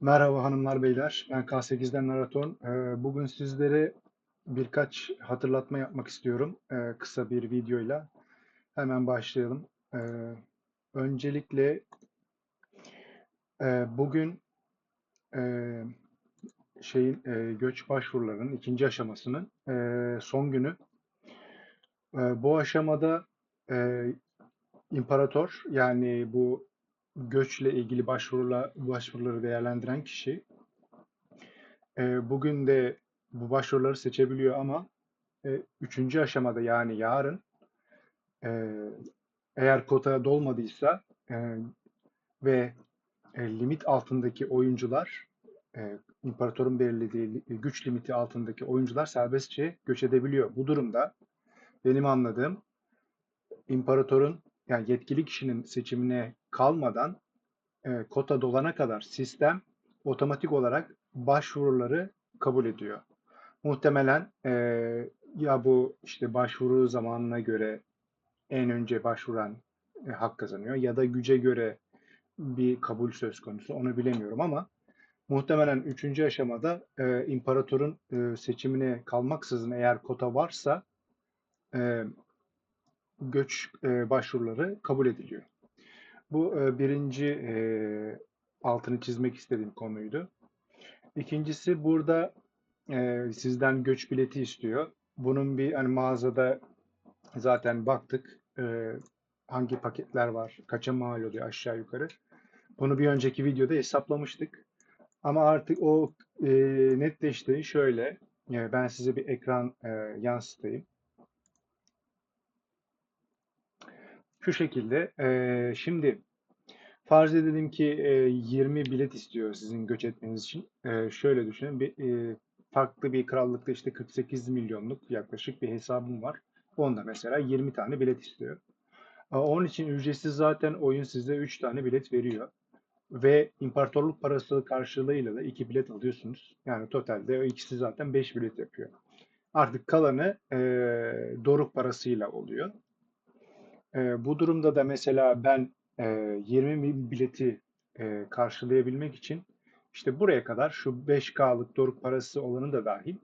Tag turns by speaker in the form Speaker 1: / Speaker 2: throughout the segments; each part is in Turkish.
Speaker 1: Merhaba hanımlar beyler. Ben K8'den Naraton. Ee, Bugün sizlere birkaç hatırlatma yapmak istiyorum. Ee, Kısa bir videoyla. Hemen başlayalım. Ee, Öncelikle e, bugün e, şeyin e, göç başvurularının ikinci aşamasının e, son günü. E, Bu aşamada e, imparator yani bu göçle ilgili başvurula, başvuruları değerlendiren kişi e, bugün de bu başvuruları seçebiliyor ama e, üçüncü aşamada yani yarın e, eğer kota dolmadıysa e, ve e, limit altındaki oyuncular e, imparatorun belirlediği li- güç limiti altındaki oyuncular serbestçe göç edebiliyor. Bu durumda benim anladığım imparatorun yani yetkili kişinin seçimine kalmadan e, kota dolana kadar sistem otomatik olarak başvuruları kabul ediyor. Muhtemelen e, ya bu işte başvuru zamanına göre en önce başvuran e, hak kazanıyor ya da güce göre bir kabul söz konusu onu bilemiyorum ama muhtemelen üçüncü aşamada e, imparatorun e, seçimine kalmaksızın eğer kota varsa e, göç e, başvuruları kabul ediliyor. Bu e, birinci e, altını çizmek istediğim konuydu. İkincisi burada e, sizden göç bileti istiyor. Bunun bir hani mağazada zaten baktık hangi paketler var, kaça mal oluyor aşağı yukarı. Bunu bir önceki videoda hesaplamıştık. Ama artık o e, netleşti. Şöyle, ben size bir ekran e, yansıtayım. Şu şekilde. e, şimdi farz edelim ki e, 20 bilet istiyor sizin göç etmeniz için. E, şöyle düşünün. Bir, e, farklı bir krallıkta işte 48 milyonluk yaklaşık bir hesabım var. Onda mesela 20 tane bilet istiyor. E, Onun için ücretsiz zaten oyun size 3 tane bilet veriyor. Ve imparatorluk parası karşılığıyla da 2 bilet alıyorsunuz. Yani totalde ikisi zaten 5 bilet yapıyor. Artık kalanı e, doruk parasıyla oluyor. E, bu durumda da mesela ben e, 20 bin bileti e, karşılayabilmek için işte buraya kadar şu 5K'lık doruk parası olanı da dahil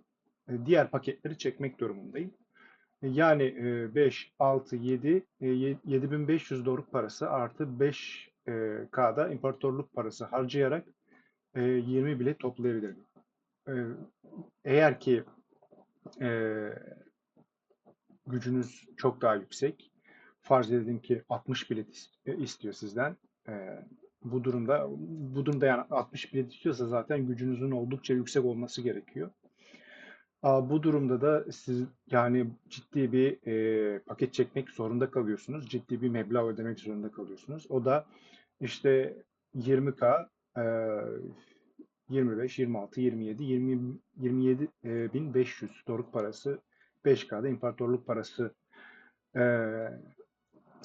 Speaker 1: e, diğer paketleri çekmek durumundayım. E, Yani e, 5, 6, 7, e, ye- 7500 doruk parası artı 5K'da imparatorluk parası harcayarak e, 20 bilet toplayabilirim. Eğer ki gücünüz çok daha yüksek. Farz edin ki 60 bilet e, istiyor sizden. Ee, bu durumda bu durumda yani 60 bilet istiyorsa zaten gücünüzün oldukça yüksek olması gerekiyor. Bu durumda da siz yani ciddi bir e, paket çekmek zorunda kalıyorsunuz. Ciddi bir meblağ ödemek zorunda kalıyorsunuz. O da işte 20K, e, 25, 26, 27, 20, 27 e, bin 500 doruk parası, 5K'da imparatorluk parası e,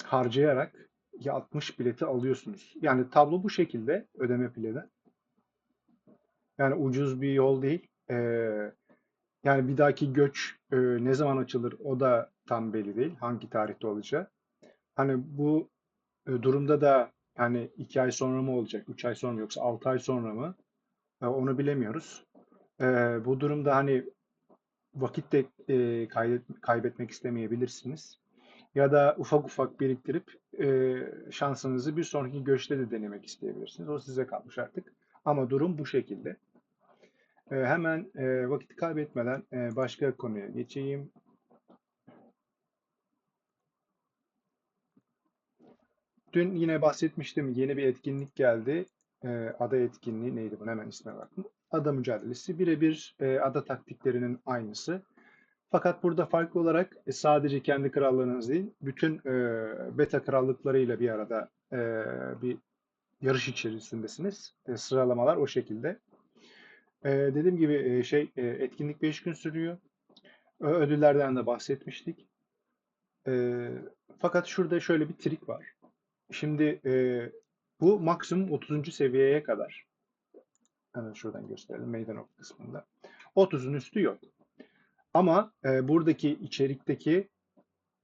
Speaker 1: harcayarak ya 60 bileti alıyorsunuz. Yani tablo bu şekilde ödeme planı. Yani ucuz bir yol değil. E, yani bir dahaki göç e, ne zaman açılır o da tam belli değil. Hangi tarihte olacağı. Hani bu e, durumda da hani iki ay sonra mı olacak, üç ay sonra mı yoksa altı ay sonra mı e, onu bilemiyoruz. E, bu durumda hani vakit de e, kaybetmek istemeyebilirsiniz. Ya da ufak ufak biriktirip e, şansınızı bir sonraki göçte de denemek isteyebilirsiniz. O size kalmış artık. Ama durum bu şekilde. E, hemen e, vakit kaybetmeden e, başka konuya geçeyim. Dün yine bahsetmiştim. Yeni bir etkinlik geldi. E, ada etkinliği neydi bunun hemen ismine baktım. Ada mücadelesi. Birebir e, ada taktiklerinin aynısı. Fakat burada farklı olarak e, sadece kendi krallığınız değil, bütün e, beta krallıklarıyla bir arada e, bir yarış içerisindesiniz. Sıralamalar o şekilde. E, dediğim gibi şey etkinlik 5 gün sürüyor. Ödüllerden de bahsetmiştik. Fakat şurada şöyle bir trik var. Şimdi bu maksimum 30. seviyeye kadar. Hemen şuradan gösterelim meydan ok kısmında. 30'un üstü yok. Ama e, buradaki içerikteki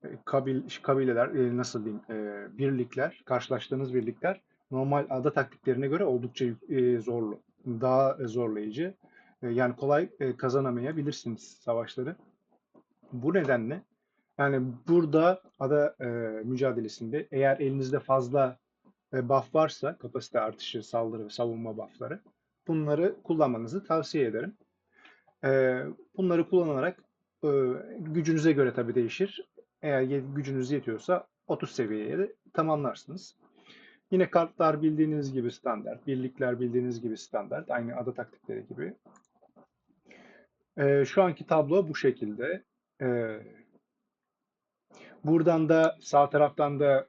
Speaker 1: e, kabil, kabileler e, nasıl diyeyim e, birlikler, karşılaştığınız birlikler normal ada taktiklerine göre oldukça e, zorlu. daha zorlayıcı. E, yani kolay e, kazanamayabilirsiniz savaşları. Bu nedenle yani burada ada e, mücadelesinde eğer elinizde fazla e, buff varsa kapasite artışı, saldırı ve savunma buffları bunları kullanmanızı tavsiye ederim. Bunları kullanarak gücünüze göre tabii değişir. Eğer gücünüz yetiyorsa 30 seviyeye de tamamlarsınız. Yine kartlar bildiğiniz gibi standart, birlikler bildiğiniz gibi standart, aynı ada taktikleri gibi. Şu anki tablo bu şekilde. Buradan da sağ taraftan da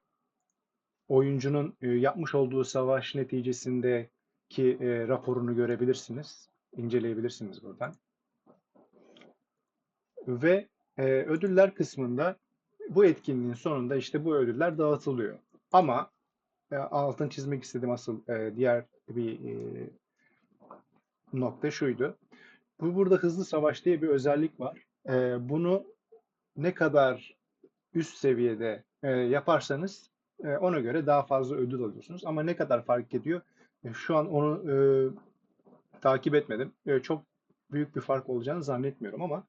Speaker 1: oyuncunun yapmış olduğu savaş neticesindeki raporunu görebilirsiniz, inceleyebilirsiniz buradan. Ve e, ödüller kısmında bu etkinliğin sonunda işte bu ödüller dağıtılıyor. Ama e, altın çizmek istediğim asıl e, diğer bir e, nokta şuydu. Bu burada hızlı savaş diye bir özellik var. E, bunu ne kadar üst seviyede e, yaparsanız e, ona göre daha fazla ödül alıyorsunuz. Ama ne kadar fark ediyor? E, şu an onu e, takip etmedim. E, çok büyük bir fark olacağını zannetmiyorum ama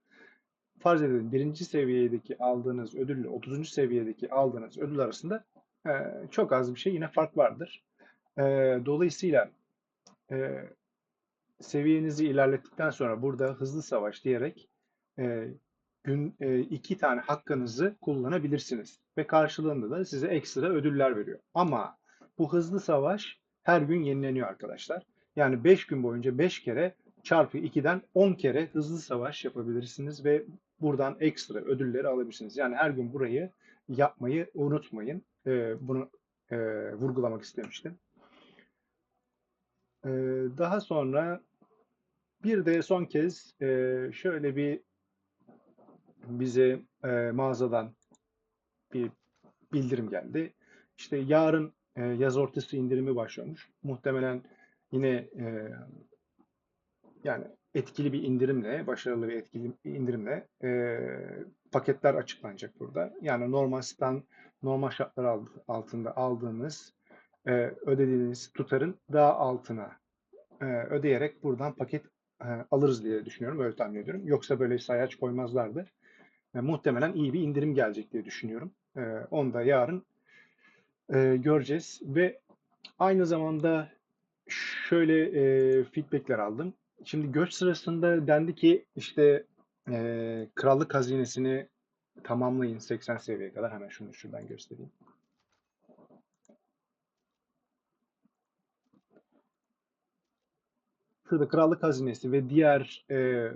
Speaker 1: farz edelim birinci seviyedeki aldığınız ödülle 30. seviyedeki aldığınız ödül arasında e, çok az bir şey yine fark vardır. E, dolayısıyla e, seviyenizi ilerlettikten sonra burada hızlı savaş diyerek e, gün e, iki tane hakkınızı kullanabilirsiniz ve karşılığında da size ekstra ödüller veriyor. Ama bu hızlı savaş her gün yenileniyor arkadaşlar. Yani 5 gün boyunca 5 kere çarpı 2'den 10 kere hızlı savaş yapabilirsiniz ve buradan ekstra ödülleri alabilirsiniz. Yani her gün burayı yapmayı unutmayın. Ee, bunu e, vurgulamak istemiştim. Ee, daha sonra bir de son kez e, şöyle bir bize e, mağazadan bir bildirim geldi. İşte yarın e, yaz ortası indirimi başlıyormuş. Muhtemelen yine e, yani etkili bir indirimle, başarılı bir etkili bir indirimle e, paketler açıklanacak burada. Yani normal stand, normal şartlar altında aldığınız, e, ödediğiniz tutarın daha altına e, ödeyerek buradan paket e, alırız diye düşünüyorum. Öyle tahmin ediyorum. Yoksa böyle sayaç koymazlardı. E, muhtemelen iyi bir indirim gelecek diye düşünüyorum. E, onu da yarın e, göreceğiz. Ve aynı zamanda şöyle e, feedbackler aldım. Şimdi göç sırasında dendi ki işte e, krallık hazinesini tamamlayın 80 seviyeye kadar. Hemen şunu şuradan göstereyim. Şurada krallık hazinesi ve diğer e,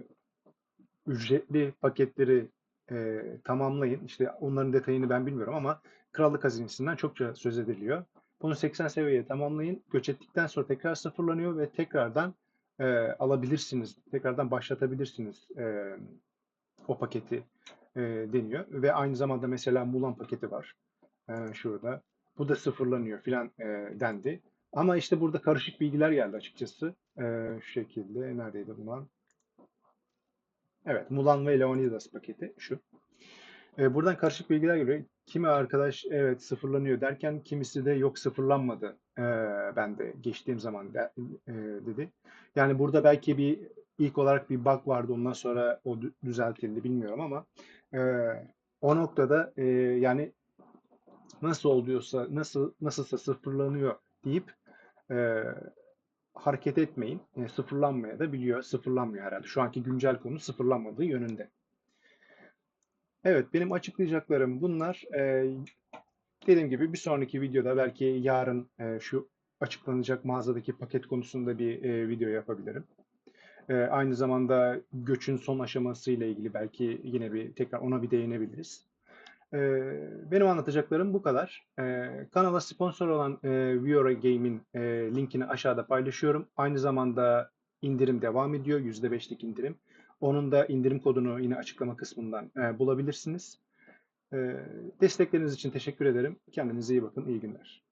Speaker 1: ücretli paketleri e, tamamlayın. İşte onların detayını ben bilmiyorum ama krallık hazinesinden çokça söz ediliyor. Bunu 80 seviyeye tamamlayın. Göç ettikten sonra tekrar sıfırlanıyor ve tekrardan e, alabilirsiniz. Tekrardan başlatabilirsiniz e, o paketi e, deniyor. Ve aynı zamanda mesela Mulan paketi var. E, şurada. Bu da sıfırlanıyor filan e, dendi. Ama işte burada karışık bilgiler geldi açıkçası. E, şu şekilde. Neredeydi Mulan? Evet. Mulan ve Leonidas paketi şu. E, buradan karışık bilgiler geliyor. Kimi arkadaş evet sıfırlanıyor derken kimisi de yok sıfırlanmadı e, ben de geçtiğim zaman de, e, dedi. Yani burada belki bir ilk olarak bir bug vardı ondan sonra o düzeltildi bilmiyorum ama e, o noktada e, yani nasıl oluyorsa nasıl nasılsa sıfırlanıyor deyip e, hareket etmeyin. E, sıfırlanmaya da biliyor. Sıfırlanmıyor herhalde. Şu anki güncel konu sıfırlanmadığı yönünde. Evet, benim açıklayacaklarım bunlar. Ee, dediğim gibi bir sonraki videoda belki yarın e, şu açıklanacak mağazadaki paket konusunda bir e, video yapabilirim. E, aynı zamanda göçün son aşaması ile ilgili belki yine bir tekrar ona bir değinebiliriz. E, benim anlatacaklarım bu kadar. E, kanala sponsor olan e, Viora Game'in e, linkini aşağıda paylaşıyorum. Aynı zamanda indirim devam ediyor. %5'lik indirim. Onun da indirim kodunu yine açıklama kısmından e, bulabilirsiniz. E, destekleriniz için teşekkür ederim. Kendinize iyi bakın. İyi günler.